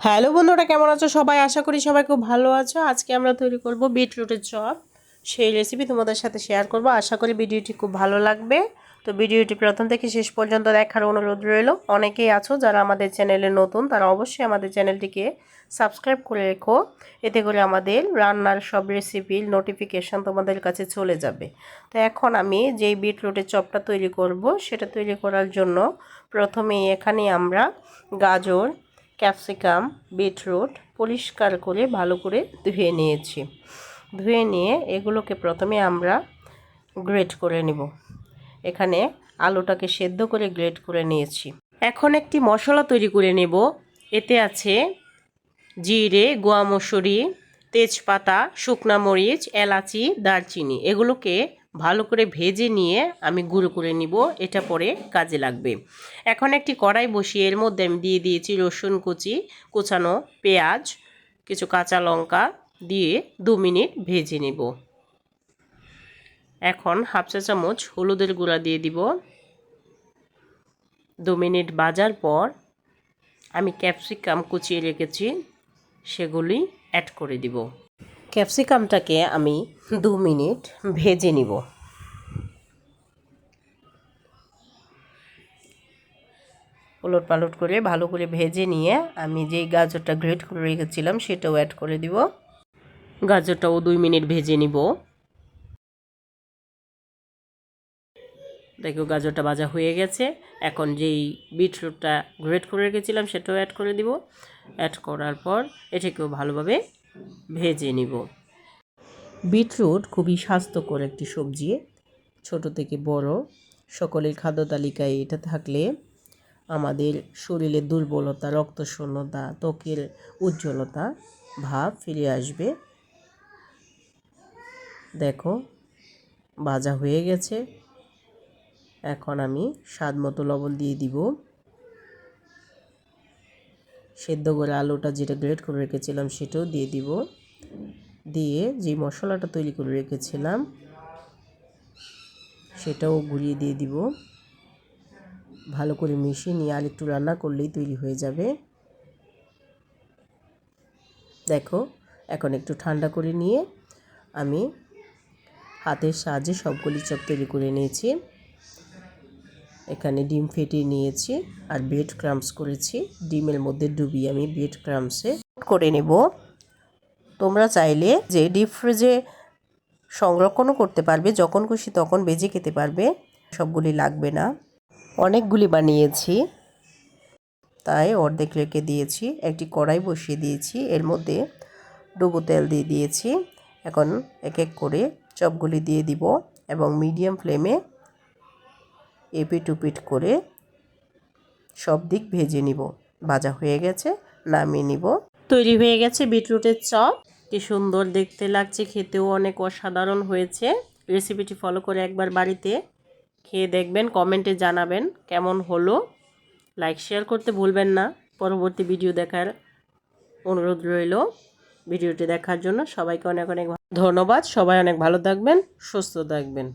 Hello বন্ধুরা, কেমন আছো সবাই? আশা করি সবাই খুব ভালো আছো। আজকে আমরা তৈরি করব বিটরুটের চপ। সেই রেসিপি তোমাদের সাথে শেয়ার করব। আশা করি ভিডিওটি খুব ভালো লাগবে। তো ভিডিওটি প্রথম থেকে শেষ পর্যন্ত দেখার অনুরোধ রইল। অনেকেই আছো যারা আমাদের চ্যানেলে নতুন, তারা অবশ্যই আমাদের চ্যানেলটিকে সাবস্ক্রাইব করে রেখো। এতে করে আমাদের রান্নার সব রেসিপির নোটিফিকেশান তোমাদের কাছে চলে যাবে। তো এখন আমি যেই বিটরুটের চপটা তৈরি করব, সেটা তৈরি করার জন্য প্রথমেই এখানে আমরা গাজর ক্যাপসিকাম, বিটরুট পরিষ্কার করে ভালো করে ধুয়ে নিয়েছি। ধুয়ে নিয়ে এগুলোকে প্রথমে আমরা গ্রেট করে নেব। এখানে আলুটাকে সেদ্ধ করে গ্রেট করে নিয়েছি। এখন একটি মশলা তৈরি করে নেব। এতে আছে জিরে গোয়া মসুরি, তেজপাতা, শুকনা মরিচ, এলাচি, দারচিনি। এগুলোকে ভালো করে ভেজে নিয়ে আমি গুঁড়ো করে নিব, এটা পরে কাজে লাগবে। এখন একটি কড়াই বসিয়ে এর মধ্যে আমি দিয়ে দিয়েছি রসুন কুচি, কুচানো পেঁয়াজ, কিছু কাঁচা লঙ্কা দিয়ে দু মিনিট ভেজে নেব। এখন হাফ চা চামচ হলুদের গুঁড়া দিয়ে দিব। দু মিনিট বাজার পর আমি ক্যাপসিকাম কুচিয়ে রেখেছি, সেগুলি অ্যাড করে দিব। ক্যাপসিকামটাকে আমি দু মিনিট ভেজে নিব। উলট পালট করে ভালো করে ভেজে নিয়ে আমি যেই গাজরটা গ্রেট করে রেখেছিলাম সেটাও অ্যাড করে দিব। গাজরটাও দুই মিনিট ভেজে নিব। দেখো গাজরটা ভাজা হয়ে গেছে। এখন যেই বিটরুটটা গ্রেট করে রেখেছিলাম সেটাও অ্যাড করে দিব। অ্যাড করার পর এটাকেও ভালোভাবে ভেজে নিব। বিটরুট খুবই স্বাস্থ্যকর একটি সবজি, ছোট থেকে বড়। সকলের খাদ্য তালিকায় এটা থাকলে আমাদের শরীরের দুর্বলতা, রক্তশূন্যতা, ত্বকের উজ্জ্বলতা ভাব ফিরে আসবে। দেখো, ভাজা হয়ে গেছে। এখন আমি স্বাদ মতো লবণ দিয়ে দিব। সেদ্ধ করে আলুটা যেটা গ্রেট করে রেখেছিলাম সেটাও দিয়ে দিব। দিয়ে যে মশলাটা তৈরি করে রেখেছিলাম, সেটাও গুলিয়ে দিয়ে দিব। ভালো করে মিশিয়ে নিয়ে আর একটু রান্না করলেই তৈরি হয়ে যাবে। দেখো, এখন একটু ঠান্ডা করে নিয়ে আমি হাতের সাহায্যে সবগুলি চপ তৈরি করে নিয়েছি। এখানে ডিম ফেটিয়ে নিয়েছি আর ব্রেড ক্রামস করেছি। ডিমের মধ্যে ডুবিয়ে আমি ব্রেড ক্রামসে করে নেব। তোমরা চাইলে যে ডিপ ফ্রিজে সংরক্ষণও করতে পারবে, যখন খুশি তখন বেজে খেতে পারবে, সবগুলি লাগবে না। অনেকগুলি বানিয়েছি, তাই অর্ধেক রেখে দিয়েছি, একটি কড়াই বসিয়ে দিয়েছি, এর মধ্যে ডুবো তেল দিয়ে দিয়েছি। এখন এক এক করে চপগুলি দিয়ে দিব এবং মিডিয়াম ফ্লেমে এপিট উপিট করে সব দিক ভেজে নিব। ভাজা হয়ে গেছে, নামিয়ে নিব। তৈরি হয়ে গেছে বিটরুটের চপ। কি সুন্দর দেখতে লাগছে, খেতেও অনেক অসাধারণ হয়েছে। রেসিপিটি ফলো করে একবার বাড়িতে খেয়ে দেখবেন, কমেন্টে জানাবেন কেমন হলো। লাইক, শেয়ার করতে ভুলবেন না। পরবর্তী ভিডিও দেখার অনুরোধ রইল। ভিডিওটি দেখার জন্য সবাইকে অনেক অনেক ধন্যবাদ। সবাই অনেক ভালো থাকবেন, সুস্থ থাকবেন।